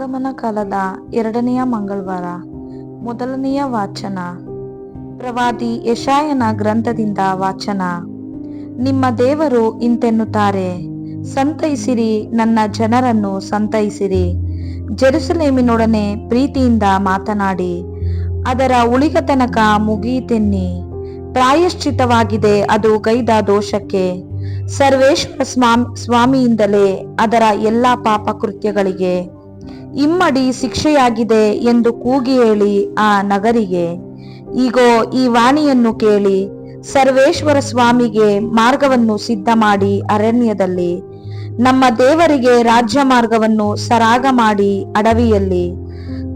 ಆಗಮನ ಕಾಲದ ಎರಡನೆಯ ಮಂಗಳವಾರ, ಮೊದಲನೆಯ ವಾಚನ. ಪ್ರವಾದಿ ಯಶಾಯನ ಗ್ರಂಥದಿಂದ ವಾಚನ. ನಿಮ್ಮ ದೇವರು ಇಂತೆನ್ನುತ್ತಾರೆ, ಸಂತೈಸಿರಿ, ನನ್ನ ಜನರನ್ನು ಸಂತೈಸಿರಿ. ಜೆರುಸಲೇಮಿನೊಡನೆ ಪ್ರೀತಿಯಿಂದ ಮಾತನಾಡಿ, ಅದರ ಉಳಿಗತನಕ ಮುಗಿಯಿತೆನ್ನಿ. ಪ್ರಾಯಶ್ಚಿತವಾಗಿದೆ ಅದು ಗೈದ ದೋಷಕ್ಕೆ. ಸರ್ವೇಶ್ವರ ಸ್ವಾಮಿ, ಸ್ವಾಮಿಯಿಂದಲೇ ಅದರ ಎಲ್ಲಾ ಪಾಪ ಕೃತ್ಯಗಳಿಗೆ ಇಮ್ಮಡಿ ಶಿಕ್ಷೆಯಾಗಿದೆ ಎಂದು ಕೂಗಿ ಹೇಳಿ ಆ ನಗರಿಗೆ. ಈಗೋ ಈ ವಾಣಿಯನ್ನು ಕೇಳಿ ಸರ್ವೇಶ್ವರ ಸ್ವಾಮಿಗೆ ಮಾರ್ಗವನ್ನು ಸಿದ್ಧ ಮಾಡಿ ಅರಣ್ಯದಲ್ಲಿ. ನಮ್ಮ ದೇವರಿಗೆ ರಾಜ್ಯ ಮಾರ್ಗವನ್ನು ಸರಾಗ ಮಾಡಿ ಅಡವಿಯಲ್ಲಿ.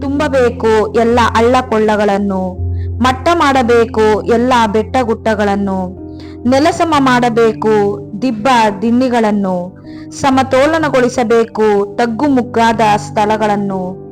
ತುಂಬಬೇಕು ಎಲ್ಲ ಹಳ್ಳ ಕೊಳ್ಳಗಳನ್ನು ಮಟ್ಟ ಮಾಡಬೇಕು ಎಲ್ಲ ಬೆಟ್ಟ ಗುಟ್ಟಗಳನ್ನು ನೆಲಸಮ ಮಾಡಬೇಕು ದಿಬ್ಬ ದಿನ್ನಿಗಳನ್ನು ಸಮತೋಲನಗೊಳಿಸಬೇಕು. ತಗ್ಗುಮುಗ್ಗಾದ ಸ್ಥಳಗಳನ್ನು.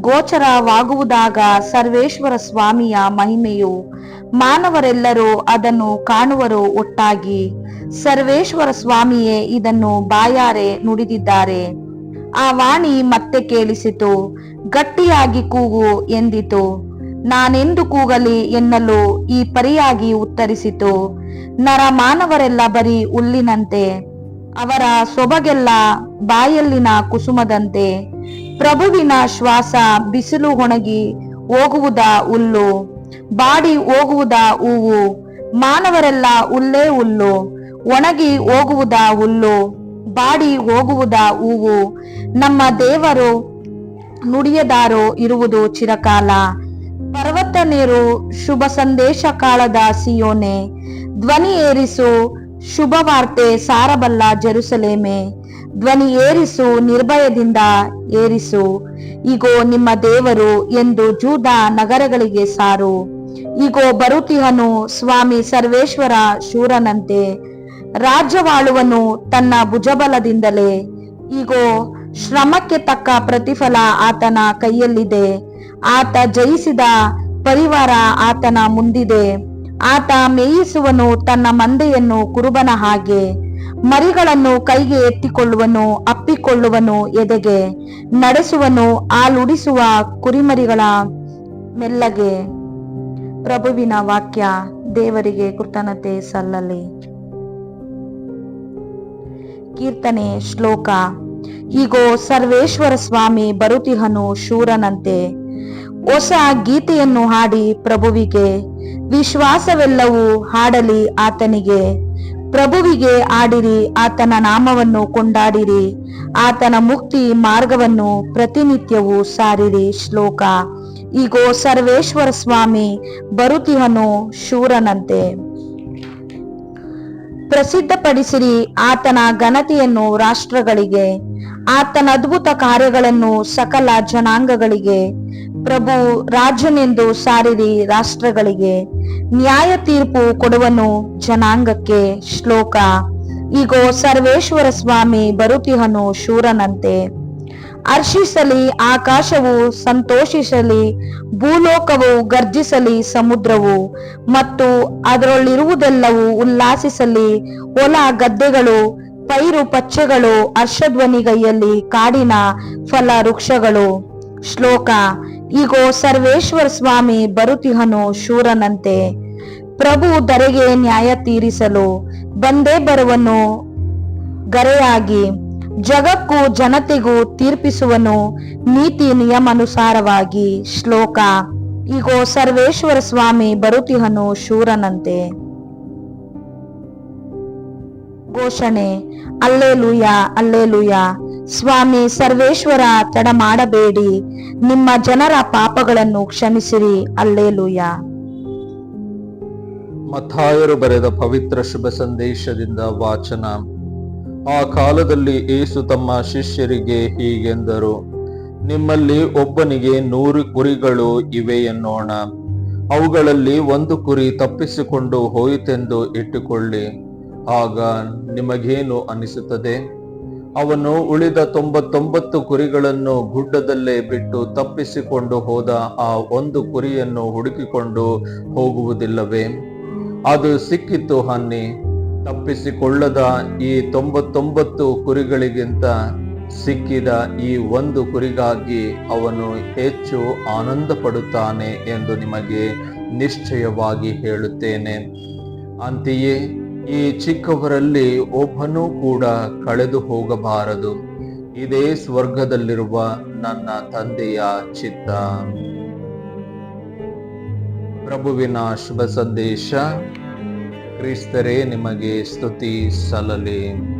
ಗೋಚರವಾಗುವುದಾಗ ಸರ್ವೇಶ್ವರ ಸ್ವಾಮಿಯ ಮಹಿಮೆಯು ಮಾನವರೆಲ್ಲರೂ ಅದನ್ನು ಕಾಣುವರು ಒಟ್ಟಾಗಿ. ಸರ್ವೇಶ್ವರ ಸ್ವಾಮಿಯೇ ಇದನ್ನು ಬಾಯಾರೆ ನುಡಿದಿದ್ದಾರೆ. ಆ ವಾಣಿ ಮತ್ತೆ ಕೇಳಿಸಿತು. ಗಟ್ಟಿಯಾಗಿ ಕೂಗು ಎಂದಿತು. ನಾನೆಂದು ಕೂಗಲಿ ಎನ್ನಲು ಈ ಪರಿಯಾಗಿ ಉತ್ತರಿಸಿತು. ನರ ಮಾನವರೆಲ್ಲ ಬರೀ ಹುಲ್ಲಿನಂತೆ. ಅವರ ಸೊಬಗೆಲ್ಲ ಬಾಯಲ್ಲಿನ ಕುಸುಮದಂತೆ ಪ್ರಭುವಿನ ಶ್ವಾಸ ಬಿಸಿಲು ಒಣಗಿ ಹೋಗುವುದ ಹುಲ್ಲು, ಬಾಡಿ ಹೋಗುವುದ ಹೂವು, ಮಾನವರೆಲ್ಲ ಹುಲ್ಲೇ ಹುಲ್ಲು, ಒಣಗಿ ಹೋಗುವುದ ಹುಲ್ಲು, ಬಾಡಿ ಹೋಗುವುದ ಹೂವು, ನಮ್ಮ ದೇವರು ನುಡಿಯದಾರೋ ಇರುವುದು ಚಿರಕಾಲ. ಪರ್ವತ ನೀರು ಶುಭ ಸಂದೇಶ ಕಾಳದ ಸಿಯೋನೆ, ಧ್ವನಿ ಏರಿಸು ಶುಭ ವಾರ್ತೆ ಸಾರಬಲ್ಲ ಜೆರುಸಲೇಮೆ. ಧ್ವನಿ ಏರಿಸು, ನಿರ್ಭಯದಿಂದ ಏರಿಸು. ಇಗೋ ನಿಮ್ಮ ದೇವರು ಎಂದು ಜೂದ ನಗರಗಳಿಗೆ ಸಾರು. ಇಗೋ ಬರುತಿಹನು ಸ್ವಾಮಿ ಸರ್ವೇಶ್ವರ ಶೂರನಂತೆ. ರಾಜ್ಯವಾಳುವನು ತನ್ನ ಭುಜಬಲದಿಂದಲೇ. ಈಗೋ ಶ್ರಮಕ್ಕೆ ತಕ್ಕ ಪ್ರತಿಫಲ ಆತನ ಕೈಯಲ್ಲಿದೆ. ಆತ ಜಯಿಸಿದ ಪರಿವಾರ ಆತನ ಮುಂದಿದೆ. ಆತ ಮೇಯಿಸುವನು ತನ್ನ ಮಂದೆಯನ್ನು ಕುರುಬನ ಹಾಗೆ, ಮರಿಗಳನ್ನು ಕೈಗೆ ಎತ್ತಿಕೊಳ್ಳುವನು, ಅಪ್ಪಿಕೊಳ್ಳುವನು ಎದೆಗೆ, ನಡೆಸುವನು ಆಲುಡಿಸುವ ಕುರಿಮರಿಗಳ ಮೆಲ್ಲಗೆ. ಪ್ರಭುವಿನ ವಾಕ್ಯ ದೇವರಿಗೆ ಕೃತಜ್ಞತೆ ಸಲ್ಲಲಿ. ಕೀರ್ತನೆ ಶ್ಲೋಕ, ಹೀಗೋ ಸರ್ವೇಶ್ವರ ಸ್ವಾಮಿ ಬರುತಿಹನು ಶೂರನಂತೆ. ಹೊಸ ಗೀತೆಯನ್ನು ಹಾಡಿ ಪ್ರಭುವಿಗೆ. ವಿಶ್ವಾಸವೆಲ್ಲವೂ ಹಾಡಲಿ ಆತನಿಗೆ. ಪ್ರಭುವಿಗೆ ಆಡಿರಿ ಆತನ ನಾಮವನ್ನು ಕೊಂಡಾಡಿರಿ, ಆತನ ಮುಕ್ತಿ ಮಾರ್ಗವನ್ನು ಪ್ರತಿನಿತ್ಯವೂ ಸಾರಿರಿ ಶ್ಲೋಕ. ಈಗೋ ಸರ್ವೇಶ್ವರ ಸ್ವಾಮಿ ಬರುತಿಹನು ಶೂರನಂತೆ. ಪ್ರಸಿದ್ಧಪಡಿಸಿರಿ ಆತನ ಘನತೆಯನ್ನು ರಾಷ್ಟ್ರಗಳಿಗೆ, ಆತನ ಅದ್ಭುತ ಕಾರ್ಯಗಳನ್ನು ಸಕಲ ಜನಾಂಗಗಳಿಗೆ. ಪ್ರಭು ರಾಜನೆಂದು ಸಾರಿರಿ ರಾಷ್ಟ್ರಗಳಿಗೆ ನ್ಯಾಯ ತೀರ್ಪು ಕೊಡುವನು ಜನಾಂಗಕ್ಕೆ ಶ್ಲೋಕ. ಈಗೋ ಸರ್ವೇಶ್ವರ ಸ್ವಾಮಿ ಬರುತಿಹನು ಶೂರನಂತೆ. ಅರ್ಷಿಸಲಿ ಆಕಾಶವು ಸಂತೋಷಿಸಲಿ, ಭೂಲೋಕವು ಗರ್ಜಿಸಲಿ ಸಮುದ್ರವು, ಮತ್ತು ಅದರಲ್ಲಿರುವುದೆಲ್ಲವೂ ಉಲ್ಲಾಸಿಸಲಿ, ಹೊಲ ಗದ್ದೆಗಳು, ಪೈರು ಪಚ್ಚೆಗಳು, ಹರ್ಷಧ್ವನಿಗೈಯಲ್ಲಿ ಕಾಡಿನ ಫಲ ವೃಕ್ಷಗಳು ಶ್ಲೋಕ ಈಗೋ ಸರ್ವೇಶ್ವರ ಸ್ವಾಮಿ ಬರುತಿಹನು ಶೂರನಂತೆ. ಪ್ರಭು ದರೆಗೆ ನ್ಯಾಯ ತೀರಿಸಲು ಬಂದೇ ಬರುವನು ಗರೆಯಾಗಿ. ಜಗಕ್ಕೂ ಜನತೆಗೂ ತೀರ್ಪಿಸುವನು ನೀತಿ ನಿಯಮಾನುಸಾರವಾಗಿ. ಶ್ಲೋಕ ಈಗೋ ಸರ್ವೇಶ್ವರ ಸ್ವಾಮಿ ಬರುತಿಹನು ಶೂರನಂತೆ. ಘೋಷಣೆ. ಅಲ್ಲೇಲುಯ ಅಲ್ಲೇಲುಯ. ಸ್ವಾಮಿ ಸರ್ವೇಶ್ವರ, ತಡ ಮಾಡಬೇಡಿ. ನಿಮ್ಮ ಜನರ ಪಾಪಗಳನ್ನು ಕ್ಷಮಿಸಿರಿ. ಅಲ್ಲೇಲುಯ. ಮಥಾಯರು ಬರೆದ ಪವಿತ್ರ ಶುಭ ಸಂದೇಶದಿಂದ ವಾಚನ. ಆ ಕಾಲದಲ್ಲಿ ಏಸು ತಮ್ಮ ಶಿಷ್ಯರಿಗೆ ಹೀಗೆಂದರು, ನಿಮ್ಮಲ್ಲಿ ಒಬ್ಬನಿಗೆ ನೂರು ಕುರಿಗಳು ಇವೆ ಎನ್ನೋಣ. ಅವುಗಳಲ್ಲಿ ಒಂದು ಕುರಿ ತಪ್ಪಿಸಿಕೊಂಡು ಹೋಯಿತೆಂದು ಇಟ್ಟುಕೊಳ್ಳಿ. ಆಗ ನಿಮಗೇನು ಅನಿಸುತ್ತದೆ? ಅವನು ಉಳಿದ ತೊಂಬತ್ತೊಂಬತ್ತು ಕುರಿಗಳನ್ನು ಗುಡ್ಡದಲ್ಲೇ ಬಿಟ್ಟು ತಪ್ಪಿಸಿಕೊಂಡು ಹೋದ ಆ ಒಂದು ಕುರಿಯನ್ನು ಹುಡುಕಿಕೊಂಡು ಹೋಗುವುದಿಲ್ಲವೇ? ಅದು ಸಿಕ್ಕಿತು ಹನ್ನಿ. ತಪ್ಪಿಸಿಕೊಳ್ಳದ ಈ ತೊಂಬತ್ತೊಂಬತ್ತು ಕುರಿಗಳಿಗಿಂತ ಸಿಕ್ಕಿದ ಈ ಒಂದು ಕುರಿಗಾಗಿ ಅವನು ಹೆಚ್ಚು ಆನಂದ ಪಡುತ್ತಾನೆ ಎಂದು ನಿಮಗೆ ನಿಶ್ಚಯವಾಗಿ ಹೇಳುತ್ತೇನೆ. ಅಂತೆಯೇ ಈ ಚಿಕ್ಕವರಲ್ಲಿ ಒಬ್ಬನೂ ಕೂಡ ಕಳೆದು ಹೋಗಬಾರದು. ಇದೇ ಸ್ವರ್ಗದಲ್ಲಿರುವ ನನ್ನ ತಂದೆಯ ಚಿತ್ತ. ಪ್ರಭುವಿನ ಶುಭ ಸಂದೇಶ ಕ್ರಿಸ್ತರೇ, ನಿಮಗೆ ಸ್ತುತಿ ಸಲ್ಲಲಿ.